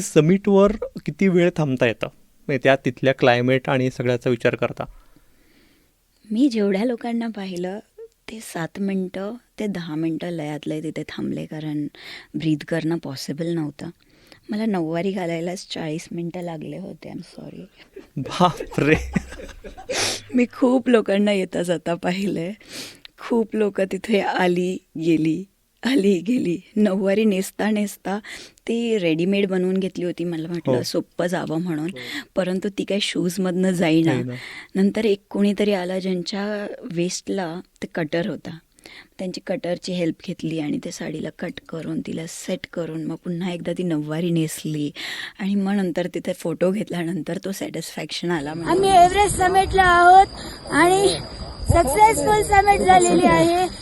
समिटवर किती वेळ थांबता येतं? म्हणजे त्या तिथल्या क्लायमेट आणि सगळ्याचा विचार करता. मी जेवढ्या लोकांना पाहिलं ते सात मिनटं ते दहा मिनटं लयातलंय तिथे थांबले कारण ब्रीद करणं पॉसिबल नव्हतं. मला नऊवारी घालायलाच चाळीस मिनटं लागले होते आय एम सॉरी बापरे. मी खूप लोकांना येता जाता पाहिलं. खूप लोक तिथे आली गेली. आली गेली. नऊवारी नेसता नेसता ती रेडीमेड बनवून घेतली होती मला म्हटलं हो. सोपं जावं म्हणून. परंतु ती काही शूजमधनं जाईना. नंतर एक कोणीतरी आला ज्यांच्या वेस्टला ते कटर होता. त्यांची कटरची हेल्प घेतली आणि त्या साडीला कट करून तिला सेट करून मग पुन्हा एकदा ती नऊवारी नेसली. आणि मग नंतर तिथे फोटो घेतल्यानंतर तो सॅटिस्फॅक्शन आला. आम्ही एव्हरेस्ट समिटला आहोत आणि सक्सेसफुल समिट झालेली आहे.